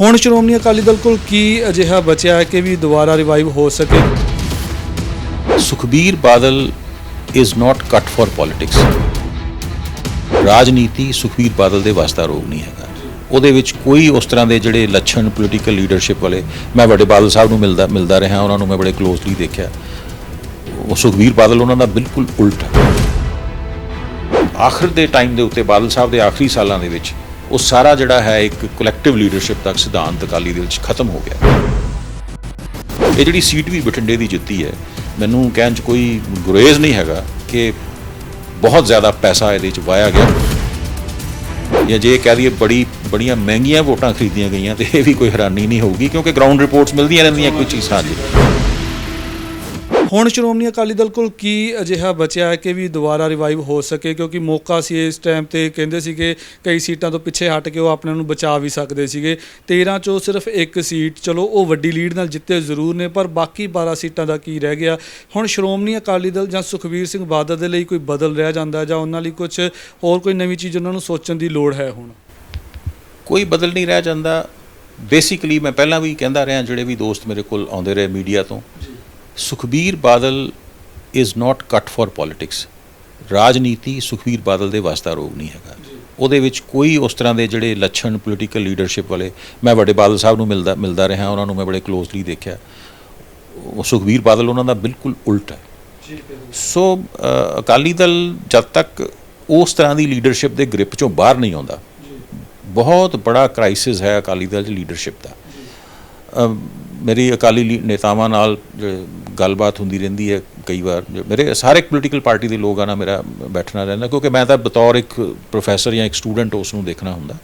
ਹੁਣ ਸ਼੍ਰੋਮਣੀ ਅਕਾਲੀ ਦਲ ਕੋਲ ਕੀ ਅਜਿਹਾ ਬਚਿਆ ਹੈ ਕਿ ਵੀ ਦੁਬਾਰਾ ਰਿਵਾਈਵ ਹੋ ਸਕੇ? ਸੁਖਬੀਰ ਬਾਦਲ ਇਜ਼ ਨਾਟ ਕੱਟ ਫॉर ਪੋਲਿਟਿਕਸ ਰਾਜਨੀਤੀ ਸੁਖਬੀਰ ਬਾਦਲ ਦੇ ਵਾਸਤਾ ਰੋਗ ਨਹੀਂ ਹੈਗਾ। ਉਹਦੇ ਵਿੱਚ ਕੋਈ ਉਸ ਤਰ੍ਹਾਂ ਦੇ ਜਿਹੜੇ ਲੱਛਣ ਪੋਲੀਟੀਕਲ ਲੀਡਰਸ਼ਿਪ ਵਾਲੇ, ਮੈਂ ਵੱਡੇ ਬਾਦਲ ਸਾਹਿਬ ਨੂੰ ਮਿਲਦਾ ਮਿਲਦਾ ਰਿਹਾ, ਉਹਨਾਂ ਨੂੰ ਮੈਂ ਬੜੇ ਕਲੋਜ਼ਲੀ ਦੇਖਿਆ। ਉਹ ਸੁਖਬੀਰ ਬਾਦਲ ਉਹਨਾਂ ਦਾ ਬਿਲਕੁਲ ਉਲਟ ਆਖਰ ਦੇ ਟਾਈਮ ਦੇ ਉੱਤੇ ਬਾਦਲ ਸਾਹਿਬ ਦੇ ਆਖਰੀ ਸਾਲਾਂ ਦੇ ਵਿੱਚ ਉਹ ਸਾਰਾ ਜਿਹੜਾ ਹੈ ਇੱਕ ਕਲੈਕਟਿਵ ਲੀਡਰਸ਼ਿਪ ਤੱਕ ਸਿਧਾਂਤ ਅਕਾਲੀ ਦੇ ਵਿੱਚ ਖਤਮ ਹੋ ਗਿਆ। ਇਹ ਜਿਹੜੀ ਸੀਟ ਵੀ ਬਠਿੰਡੇ ਦੀ ਜਿੱਤੀ ਹੈ, ਮੈਨੂੰ ਕਹਿਣ 'ਚ ਕੋਈ ਗੁਰੇਜ਼ ਨਹੀਂ ਹੈਗਾ ਕਿ ਬਹੁਤ ਜ਼ਿਆਦਾ ਪੈਸਾ ਇਹਦੇ 'ਚ ਵਾਇਆ ਗਿਆ। ਜਾਂ ਜੇ ਕਹਿ ਦਈਏ ਬੜੀ, ਬੜੀਆਂ ਮਹਿੰਗੀਆਂ ਵੋਟਾਂ ਖਰੀਦੀਆਂ ਗਈਆਂ ਤੇ ਇਹ ਵੀ ਕੋਈ ਹੈਰਾਨੀ ਨਹੀਂ ਹੋਊਗੀ ਕਿਉਂਕਿ ਗਰਾਊਂਡ ਰਿਪੋਰਟਸ ਮਿਲਦੀਆਂ ਰਹਿੰਦੀਆਂ ਕੋਈ ਚੀਜ਼ਾਂ ਹਾਂਜੀ ਹੁਣ ਸ਼੍ਰੋਮਣੀ ਅਕਾਲੀ ਦਲ ਕੋਲ ਕੀ ਅਜਿਹਾ ਬਚਿਆ ਹੈ ਕਿ ਵੀ ਦੁਬਾਰਾ ਰਿਵਾਈਵ ਹੋ ਸਕੇ? ਕਿਉਂਕਿ ਮੌਕਾ ਸੀ ਇਸ ਟਾਈਮ ਤੇ ਕਹਿੰਦੇ ਸੀਗੇ ਕਈ ਸੀਟਾਂ ਤੋਂ ਪਿੱਛੇ ਹਟ ਕੇ ਉਹ ਆਪਣੇ ਨੂੰ ਬਚਾ ਵੀ ਸਕਦੇ ਸੀਗੇ। 13 ਚੋਂ ਸਿਰਫ ਇੱਕ ਸੀਟ, ਚਲੋ ਉਹ ਵੱਡੀ ਲੀਡ ਨਾਲ ਜਿੱਤੇ ਜ਼ਰੂਰ ਨੇ, ਪਰ ਬਾਕੀ 12 ਸੀਟਾਂ ਦਾ ਕੀ ਰਹਿ ਗਿਆ? ਹੁਣ ਸ਼੍ਰੋਮਣੀ ਅਕਾਲੀ ਦਲ ਜਾਂ ਸੁਖਵੀਰ ਸਿੰਘ ਬਾਦਲ ਦੇ ਲਈ ਕੋਈ ਬਦਲ ਰਹਿ ਜਾਂਦਾ ਜਾਂ ਉਹਨਾਂ ਲਈ ਕੁਝ ਹੋਰ ਕੋਈ ਨਵੀਂ ਚੀਜ਼ ਉਹਨਾਂ ਨੂੰ ਸੋਚਣ ਦੀ ਲੋੜ ਹੈ ਹੁਣ? ਕੋਈ ਬਦਲ ਨਹੀਂ ਰਹਿ ਜਾਂਦਾ। ਬੇਸਿਕਲੀ ਮੈਂ ਪਹਿਲਾਂ ਵੀ ਕਹਿੰਦਾ ਰਿਹਾ, ਜਿਹੜੇ ਵੀ ਦੋਸਤ ਮੇਰੇ ਕੋਲ ਆਉਂਦੇ ਰਹੇ ਮੀਡੀਆ ਤੋਂ ਸੁਖਬੀਰ ਬਾਦਲ ਇਜ਼ ਨਾਟ ਕੱਟ ਫॉर ਪੋਲਿਟਿਕਸ ਰਾਜਨੀਤੀ ਸੁਖਬੀਰ ਬਾਦਲ ਦੇ ਵਾਸਤਾ ਰੋਗ ਨਹੀਂ ਹੈਗਾ। ਉਹਦੇ ਵਿੱਚ ਕੋਈ ਉਸ ਤਰ੍ਹਾਂ ਦੇ ਜਿਹੜੇ ਲੱਛਣ ਪੋਲੀਟੀਕਲ ਲੀਡਰਸ਼ਿਪ ਵਾਲੇ ਮੈਂ ਵੱਡੇ ਬਾਦਲ ਸਾਹਿਬ ਨੂੰ ਮਿਲਦਾ ਮਿਲਦਾ ਰਿਹਾ ਉਹਨਾਂ ਨੂੰ ਮੈਂ ਬੜੇ ਕਲੋਜ਼ਲੀ ਦੇਖਿਆ। ਉਹ ਸੁਖਬੀਰ ਬਾਦਲ ਉਹਨਾਂ ਦਾ ਬਿਲਕੁਲ ਉਲਟ ਹੈ। ਸੋ ਅਕਾਲੀ ਦਲ ਜਦ ਤੱਕ ਉਸ ਤਰ੍ਹਾਂ ਦੀ ਲੀਡਰਸ਼ਿਪ ਦੇ ਗ੍ਰਿਪ ਚੋਂ ਬਾਹਰ ਨਹੀਂ ਆਉਂਦਾ ਬਹੁਤ ਬੜਾ ਕ੍ਰਾਈਸਿਸ ਹੈ ਅਕਾਲੀ ਦਲ ਦੀ ਲੀਡਰਸ਼ਿਪ ਦਾ। ਮੇਰੀ ਅਕਾਲੀ ਲੀ- ਨੇਤਾਵਾਂ ਨਾਲ ਜੋ ਗੱਲਬਾਤ ਹੁੰਦੀ ਰਹਿੰਦੀ ਹੈ ਕਈ ਵਾਰ। ਮੇਰੇ ਸਾਰੇ ਪੋਲੀਟੀਕਲ ਪਾਰਟੀ ਦੇ ਲੋਕਾਂ ਨਾਲ ਮੇਰਾ ਬੈਠਣਾ ਰਹਿੰਦਾ ਕਿਉਂਕਿ ਮੈਂ ਤਾਂ ਬਤੌਰ ਇੱਕ ਪ੍ਰੋਫੈਸਰ ਜਾਂ ਇੱਕ ਸਟੂਡੈਂਟ ਉਸ ਨੂੰ ਦੇਖਣਾ ਹੁੰਦਾ।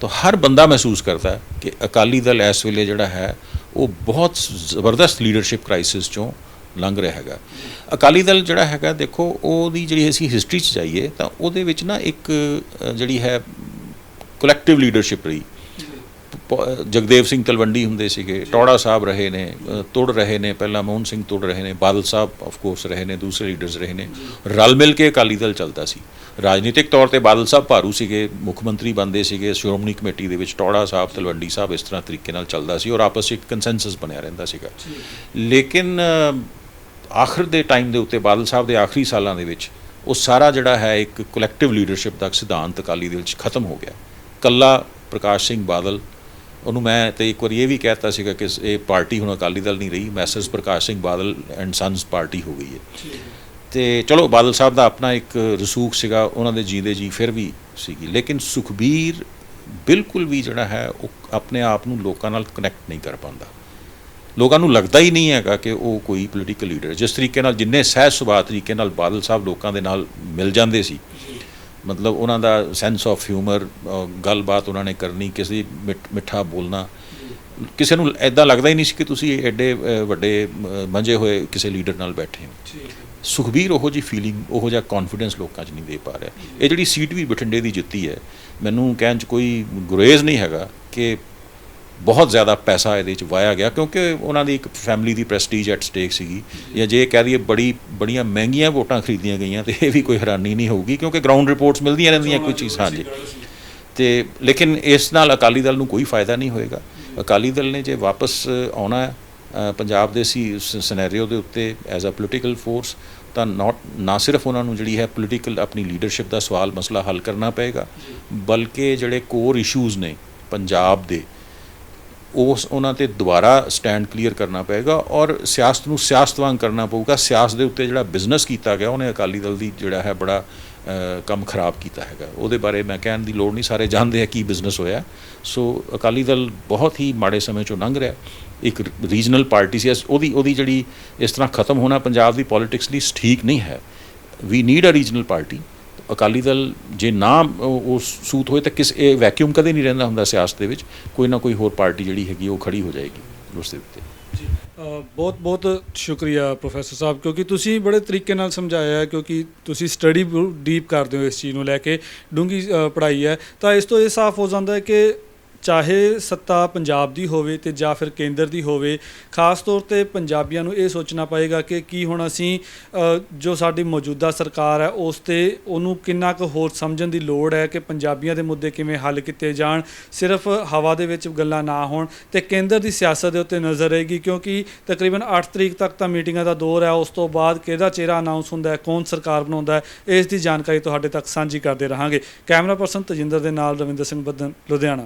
ਤਾਂ ਹਰ ਬੰਦਾ ਮਹਿਸੂਸ ਕਰਦਾ ਕਿ ਅਕਾਲੀ ਦਲ ਇਸ ਵੇਲੇ ਜਿਹੜਾ ਹੈ, ਉਹ ਬਹੁਤ ਜ਼ਬਰਦਸਤ ਲੀਡਰਸ਼ਿਪ ਕ੍ਰਾਈਸਿਸ ਚੋਂ ਲੰਘ ਰਿਹਾ ਹੈਗਾ। ਅਕਾਲੀ ਦਲ ਜਿਹੜਾ ਹੈਗਾ, ਦੇਖੋ, ਉਹਦੀ ਜਿਹੜੀ ਅਸੀਂ ਹਿਸਟਰੀ 'ਚ ਜਾਈਏ, ਤਾਂ ਉਹਦੇ ਵਿੱਚ ਨਾ ਇੱਕ ਜਿਹੜੀ ਹੈ ਕਲੈਕਟਿਵ ਲੀਡਰਸ਼ਿਪ ਰਹੀ। ਜਗਦੇਵ ਸਿੰਘ ਤਲਵੰਡੀ ਹੁੰਦੇ ਸੀਗੇ ਟੌੜਾ ਸਾਹਿਬ ਰਹੇ ਨੇ ਅ, ਤੁੜ ਰਹੇ ਨੇ ਪਹਿਲਾਂ ਮੋਹਨ ਸਿੰਘ ਤੁੜ ਰਹੇ ਨੇ ਬਾਦਲ ਸਾਹਿਬ ਆਫ ਕੋਰਸ ਰਹੇ ਨੇ ਦੂਸਰੇ ਲੀਡਰਸ ਰਹੇ ਨੇ। ਰਲ ਮਿਲ ਕੇ ਅਕਾਲੀ ਦਲ ਚੱਲਦਾ ਸੀ। ਰਾਜਨੀਤਿਕ ਤੌਰ ਤੇ ਬਾਦਲ ਸਾਹਿਬ ਭਾਰੂ ਸੀਗੇ ਮੁੱਖ ਮੰਤਰੀ ਬੰਦੇ ਸੀਗੇ ਸ਼੍ਰੋਮਣੀ ਕਮੇਟੀ ਦੇ ਵਿੱਚ ਟੌੜਾ ਸਾਹਿਬ ਤਲਵੰਡੀ ਸਾਹਿਬ ਇਸ ਤਰ੍ਹਾਂ ਤਰੀਕੇ ਨਾਲ ਚੱਲਦਾ ਸੀ ਔਰ ਆਪਸ ਵਿੱਚ ਕੰਸੈਂਸਸ ਬਣਿਆ ਰਹਿੰਦਾ ਸੀਗਾ। ਲੇਕਿਨ ਆਖਰ ਦੇ ਟਾਈਮ ਦੇ ਉੱਤੇ ਬਾਦਲ ਸਾਹਿਬ ਦੇ ਆਖਰੀ ਸਾਲਾਂ ਦੇ ਵਿੱਚ ਉਹ ਸਾਰਾ ਜਿਹੜਾ ਹੈ ਇੱਕ ਕਲੈਕਟਿਵ ਲੀਡਰਸ਼ਿਪ ਤੱਕ ਸਿਧਾਂਤ ਅਕਾਲੀ ਦਲ ਵਿੱਚ ਖਤਮ ਹੋ ਗਿਆ। ਕੱਲਾ ਪ੍ਰਕਾਸ਼ ਸਿੰਘ ਬਾਦਲ ਉਹਨੂੰ ਮੈਂ ਤੇ ਇੱਕ ਵਾਰੀ ਇਹ ਵੀ ਕਹਿਤਾ ਸੀਗਾ ਕਿ ਇਹ ਪਾਰਟੀ ਹੁਣ ਅਕਾਲੀ ਦਲ ਨਹੀਂ ਰਹੀ Messrs Prakash Singh Badal and sons party ਹੋ ਗਈ ਹੈ। ਤੇ ਚਲੋ ਬਾਦਲ ਸਾਹਿਬ ਦਾ ਆਪਣਾ ਇੱਕ ਰਸੂਖ ਸੀਗਾ, ਉਹਨਾਂ ਦੇ ਜੀਂਦੇ ਜੀ ਫਿਰ ਵੀ ਸੀਗੀ, ਲੇਕਿਨ ਸੁਖਬੀਰ ਬਿਲਕੁਲ ਵੀ ਜਿਹੜਾ ਹੈ, ਉਹ ਆਪਣੇ ਆਪ ਨੂੰ ਲੋਕਾਂ ਨਾਲ ਕਨੈਕਟ ਨਹੀਂ ਕਰ ਪਾਉਂਦਾ। ਲੋਕਾਂ ਨੂੰ ਲੱਗਦਾ ਹੀ ਨਹੀਂ ਹੈਗਾ ਕਿ ਉਹ ਕੋਈ ਪੋਲੀਟੀਕਲ ਲੀਡਰ ਜਿਸ ਤਰੀਕੇ ਨਾਲ ਜਿੰਨੇ ਸਹਿਜ ਸੁਭਾਅ ਤਰੀਕੇ ਨਾਲ ਬਾਦਲ ਸਾਹਿਬ ਲੋਕਾਂ ਦੇ ਨਾਲ ਮਿਲ ਜਾਂਦੇ ਸੀ ਮਤਲਬ ਉਹਨਾਂ ਦਾ ਸੈਂਸ ਆਫ ਹਿਊਮਰ ਗੱਲਬਾਤ ਉਹਨਾਂ ਨੇ ਕਰਨੀ ਕਿਸੇ ਮਿੱਠ- ਬੋਲਣਾ। ਕਿਸੇ ਨੂੰ ਐਦਾਂ ਲੱਗਦਾ ਹੀ ਨਹੀਂ ਸੀ ਕਿ ਤੁਸੀਂ ਐਡੇ ਵੱਡੇ ਮੰਜੇ ਹੋਏ ਕਿਸੇ ਲੀਡਰ ਨਾਲ ਬੈਠੇ ਹੋ। ਸੁਖਬੀਰ ਉਹੋ ਜੀ ਫੀਲਿੰਗ ਉਹੋ ਜਿਹਾ ਕੌਨਫੀਡੈਂਸ ਲੋਕਾਂ 'ਚ ਨਹੀਂ ਦੇ ਪਾ ਰਿਹਾ। ਇਹ ਜਿਹੜੀ ਸੀਟ ਵੀ ਬਠਿੰਡੇ ਦੀ ਜਿੱਤੀ ਹੈ ਮੈਨੂੰ ਕਹਿਣ 'ਚ ਕੋਈ ਗੁਰੇਜ਼ ਨਹੀਂ ਹੈਗਾ ਕਿ ਬਹੁਤ ਜ਼ਿਆਦਾ ਪੈਸਾ ਇਹਦੇ 'ਚ ਵਾਇਆ ਗਿਆ, ਕਿਉਂਕਿ ਉਹਨਾਂ ਦੀ ਇੱਕ ਫੈਮਿਲੀ ਦੀ ਪ੍ਰੈਸਟੀਜ ਐਟ ਸਟੇਕ ਸੀਗੀ। ਜਾਂ ਜੇ ਕਹਿ ਦਈਏ ਬੜੀ, ਬੜੀਆਂ ਮਹਿੰਗੀਆਂ ਵੋਟਾਂ ਖਰੀਦੀਆਂ ਗਈਆਂ, ਤੇ ਇਹ ਵੀ ਕੋਈ ਹੈਰਾਨੀ ਨਹੀਂ ਹੋਊਗੀ, ਕਿਉਂਕਿ ਗਰਾਊਂਡ ਰਿਪੋਰਟਸ ਮਿਲਦੀਆਂ ਰਹਿੰਦੀਆਂ ਕੋਈ ਚੀਜ਼, ਹਾਂਜੀ। ਤੇ ਲੇਕਿਨ ਇਸ ਨਾਲ ਅਕਾਲੀ ਦਲ ਨੂੰ ਕੋਈ ਫਾਇਦਾ ਨਹੀਂ ਹੋਏਗਾ। ਅਕਾਲੀ ਦਲ ਨੇ ਜੇ ਵਾਪਸ ਆਉਣਾ ਪੰਜਾਬ ਦੇ ਸੀ ਸਿਨੈਰੀਓ ਦੇ ਉੱਤੇ ਐਜ਼ ਅ ਪੋਲੀਟੀਕਲ ਫੋਰਸ ਤਾਂ ਨਾਟ ਨਾ ਸਿਰਫ ਉਹਨਾਂ ਨੂੰ ਜਿਹੜੀ ਹੈ ਪੋਲੀਟੀਕਲ ਆਪਣੀ ਲੀਡਰਸ਼ਿਪ ਦਾ ਸਵਾਲ ਮਸਲਾ ਹੱਲ ਕਰਨਾ ਪਏਗਾ, ਬਲਕਿ ਜਿਹੜੇ ਕੋਰ ਇਸ਼ੂਜ਼ ਨੇ ਪੰਜਾਬ ਦੇ ਉਸ ਉਹਨਾਂ ਤੇ ਦੁਬਾਰਾ ਸਟੈਂਡ ਕਲੀਅਰ ਕਰਨਾ ਪਏਗਾ ਔਰ ਸਿਆਸਤ ਨੂੰ ਸਿਆਸਤ ਵਾਂਗ ਕਰਨਾ ਪਊਗਾ। ਸਿਆਸਤ ਦੇ ਉੱਤੇ ਜਿਹੜਾ ਬਿਜ਼ਨਸ ਕੀਤਾ ਗਿਆ, ਉਹਨੇ ਅਕਾਲੀ ਦਲ ਦੀ ਜਿਹੜਾ ਹੈ ਬੜਾ ਕੰਮ ਖਰਾਬ ਕੀਤਾ ਹੈਗਾ। ਉਹਦੇ ਬਾਰੇ ਮੈਂ ਕਹਿਣ ਦੀ ਲੋੜ ਨਹੀਂ, ਸਾਰੇ ਜਾਣਦੇ ਆ ਕੀ ਬਿਜ਼ਨਸ ਹੋਇਆ। ਸੋ ਅਕਾਲੀ ਦਲ ਬਹੁਤ ਹੀ ਮਾੜੇ ਸਮੇਂ ਚੋਂ ਲੰਘ ਰਿਹਾ। ਇੱਕ ਰੀਜਨਲ ਪਾਰਟੀ ਸੀ। ਉਹਦੀ ਉਹਦੀ ਜਿਹੜੀ ਇਸ ਤਰ੍ਹਾਂ ਖਤਮ ਹੋਣਾ ਪੰਜਾਬ ਦੀ ਪੋਲਿਟਿਕਸ ਲਈ ਠੀਕ ਨਹੀਂ ਹੈ। We need a regional party Akali Dal ਜੇ ਨਾ, ਉਹ ਸੂਤ ਹੋਏ ਤਾਂ ਕਿਸ, ਇਹ ਵੈਕਿਊਮ ਕਦੇ ਨਹੀਂ ਰਹਿੰਦਾ ਹੁੰਦਾ ਸਿਆਸਤ ਦੇ ਵਿੱਚ। ਕੋਈ ਨਾ ਕੋਈ ਹੋਰ ਪਾਰਟੀ ਜਿਹੜੀ ਹੈਗੀ, ਉਹ ਖੜੀ ਹੋ ਜਾਏਗੀ ਉਸ ਦੇ ਉੱਤੇ। ਜੀ ਬਹੁਤ ਬਹੁਤ ਸ਼ੁਕਰੀਆ ਪ੍ਰੋਫੈਸਰ ਸਾਹਿਬ, ਕਿਉਂਕਿ ਤੁਸੀਂ ਬੜੇ ਤਰੀਕੇ ਨਾਲ ਸਮਝਾਇਆ ਕਿਉਂਕਿ ਤੁਸੀਂ ਸਟੱਡੀ ਡੀਪ ਕਰਦੇ ਹੋ ਇਸ ਚੀਜ਼ ਨੂੰ ਲੈ ਕੇ। ਡੂੰਗੀ ਪੜ੍ਹਾਈ ਹੈ। ਤਾਂ ਇਸ ਤੋਂ ਇਹ ਸਾਫ਼ ਹੋ ਜਾਂਦਾ ਹੈ ਕਿ ਚਾਹੇ ਸੱਤਾ ਪੰਜਾਬ ਦੀ ਹੋਵੇ ਤੇ ਜਾਂ ਫਿਰ ਕੇਂਦਰ ਦੀ ਹੋਵੇ, ਖਾਸ ਤੌਰ ਤੇ ਪੰਜਾਬੀਆਂ ਨੂੰ ਇਹ ਸੋਚਣਾ ਪਏਗਾ ਕਿ ਕੀ ਹੁਣ ਅਸੀਂ ਜੋ ਸਾਡੀ ਮੌਜੂਦਾ ਸਰਕਾਰ ਹੈ, ਉਸ ਤੇ ਉਹਨੂੰ ਕਿੰਨਾ ਕੁ ਹੋਰ ਸਮਝਣ ਦੀ ਲੋੜ ਹੈ ਕਿ ਪੰਜਾਬੀਆਂ ਦੇ ਮੁੱਦੇ ਕਿਵੇਂ ਹੱਲ ਕੀਤੇ ਜਾਣ, ਸਿਰਫ ਹਵਾ ਦੇ ਵਿੱਚ ਗੱਲਾਂ ਨਾ ਹੋਣ ਤੇ ਕੇਂਦਰ ਦੀ ਸਿਆਸਤ ਦੇ ਉੱਤੇ ਨਜ਼ਰ ਰਹੇਗੀ ਕਿਉਂਕਿ ਤਕਰੀਬਨ 8 ਤਰੀਕ ਤੱਕ ਤਾਂ ਮੀਟਿੰਗਾਂ ਦਾ ਦੌਰ ਹੈ, ਉਸ ਤੋਂ ਬਾਅਦ ਕਿਹਦਾ ਚਿਹਰਾ ਅਨਾਉਂਸ ਹੁੰਦਾ ਹੈ, ਕੌਣ ਸਰਕਾਰ ਬਣਾਉਂਦਾ ਹੈ, ਇਸ ਦੀ ਜਾਣਕਾਰੀ ਤੁਹਾਡੇ ਤੱਕ ਸਾਂਝੀ ਕਰਦੇ ਰਹਾਂਗੇ। ਕੈਮਰਾ ਪਰਸਨ ਤਜਿੰਦਰ ਦੇ ਨਾਲ ਰਵਿੰਦਰ ਸਿੰਘ ਬੱਦਨ, ਲੁਧਿਆਣਾ।